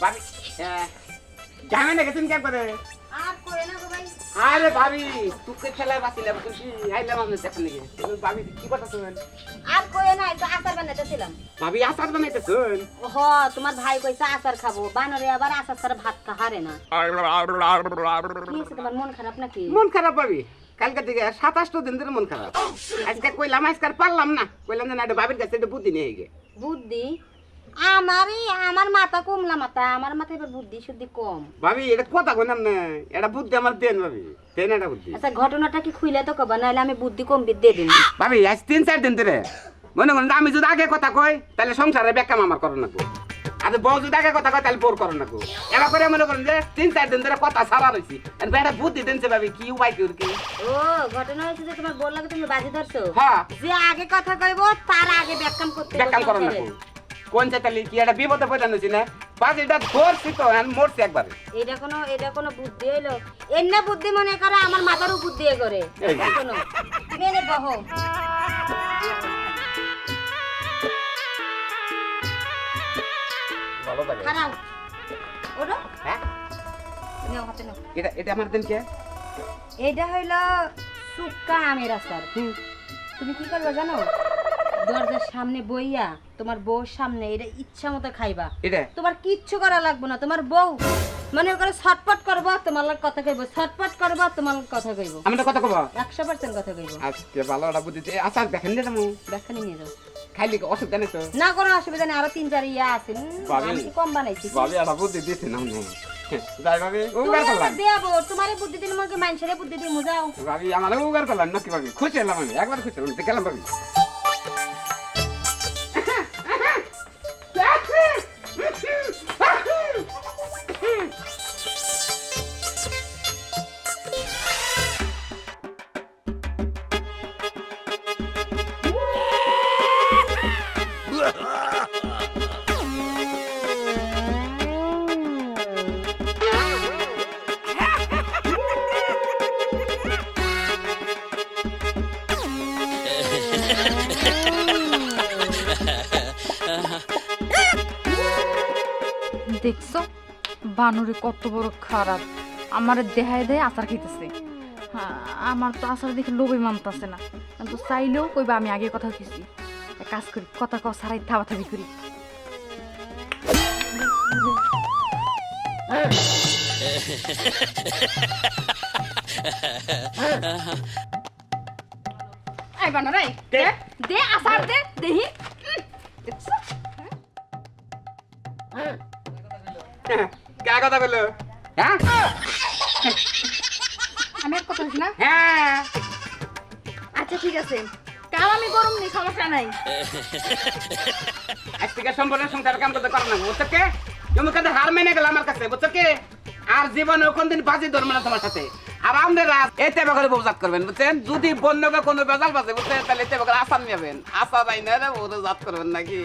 ভাবি না গেছেন করে? আর ভাবি তুকে খেলায় বাঁচিলাম আইলাম দেখেন নাকি ভাবি কি কথা শুনেন আর করে না একটু আচার বানাইতেছিলাম। ভাবি আচার বানাইতেছেন? হ তোমার ভাই কইছে আচার খাব। বানরে আবার আচার ছাড়া ভাত না। তোমার মন খারাপ নাকি? মন খারাপ ভাবি। কালকে থেকে সাতাশটা দিন ধরে মন খারাপ। আজকে কইলাম আজকে পারলাম না। কইলাম যে না ভাবির কাছে বুদ্ধি নিয়ে গে বুদ্ধি? আমারই আমার মাথা কমলা মাথা আমার মাথায় এবার বুদ্ধি শুদ্ধি কম। ভাবি এটা কথা কইলাম না এটা বুদ্ধি আমার দেন ভাবি দেন এটা বুদ্ধি। আচ্ছা ঘটনাটা কি খুইলে তো কবা নাহলে আমি বুদ্ধি কম দিয়ে দিন ভাবি আজ তিন চার দিন ধরে মনে করেন আমি যদি আগে কথা কই তাহলে সংসারে বেকাম আমার করো না আর বউ যদি আগে কথা কয় তাহলে বোর করো না এবার করে মনে করেন যে তিন চার দিন ধরে কথা সারা রয়েছি আর বেটা বুদ্ধি দিনছে ভাবি কি উপায় কি? ও ঘটনা হয়েছে যে তোমার বললা তুমি বাজি ধরছো? হ্যাঁ। যে আগে কথা কইব তার আগে ব্যাখ্যাম করতে ব্যাখ্যাম করো না। কোন চাইতালি কি এটা বিপদে পড়ে আনছি না? বাস এটা ধরছি তো আর মরছি একবার। এটা কোনো এটা কোনো বুদ্ধি হইল? এমনি বুদ্ধি মনে করে আমার মাথার উপর দিয়ে করে। শোনো মেনে বহ। ভালো খারাপ। ওটা? হ্যাঁ। নাও হাতে নাও। এটা এটা আমার দিন কে? এটা হইল সুক্কা আমের আচার। তুমি কি করবে জানো? দরজার সামনে বইয়া তোমার বউর সামনে এটা ইচ্ছা মতো খাইবা। এটা? তোমার কিচ্ছু করা লাগবে না তোমার বউ। মনে করে ছটপট করব তোমার লগে কথা কইব ছটপট করব তোমার কথা কইব। আমি তো কথা কথা কইব। আজকে ভালো দিয়ে আচার দেখেন যে তুমি ব্যাখ্যা নিয়ে যাও খাইলি অসুবিধা নেই তো? না কোনো অসুবিধা নেই আরও তিন চার ইয়া আছে। আমি কম বানাইছি। ভাবি একটা বুদ্ধি দিয়েছি না যাই ভাবি উপকার করলাম। দেবো তোমার বুদ্ধি দিন মনে মানুষের বুদ্ধি দিয়ে মুজাও। ভাবি আমার উপকার করলাম নাকি ভাবি? খুশি হলাম আমি একবার খুশি হলাম গেলাম ভাবি। দেখছ? বানরে কত বড় খারাপ। আমার দেহায় দেহে আচার খেতেছে হ্যাঁ, আমার তো আচার দেখে লোভই মানতেছে না। তো চাইলেও কইবা আমি আগে কথা খেয়েছি কাজ করি কথা কথা সারাই থাবা থাবি করি দে, দে আচার দে দেহি। দেখছ? কে কথা বলল হ্যাঁ? আমি এক কথা বলছি না? হ্যাঁ। আচ্ছা ঠিক আছে। কাল আমি গরম নেই সমস্যা নাই। আজ থেকে সম্পূর্ণ সংসার কাম করতে পারো না বুঝছ কে? তুমি কাছে হার মেনে গেল আমার কাছে বুঝছ কে? আর জীবনে কোনদিন বাজি ধরবে না তোমার সাথে। আর আমাদের রাত এতে বেকারে বউজাত করবেন বুঝছেন? যদি বন্যকে কোনো বেজাল বাজে বুঝছেন? তাহলে এতে বেকারে আসান নেবেন। আসা যাই না রে বউরে জাত করবেন নাকি?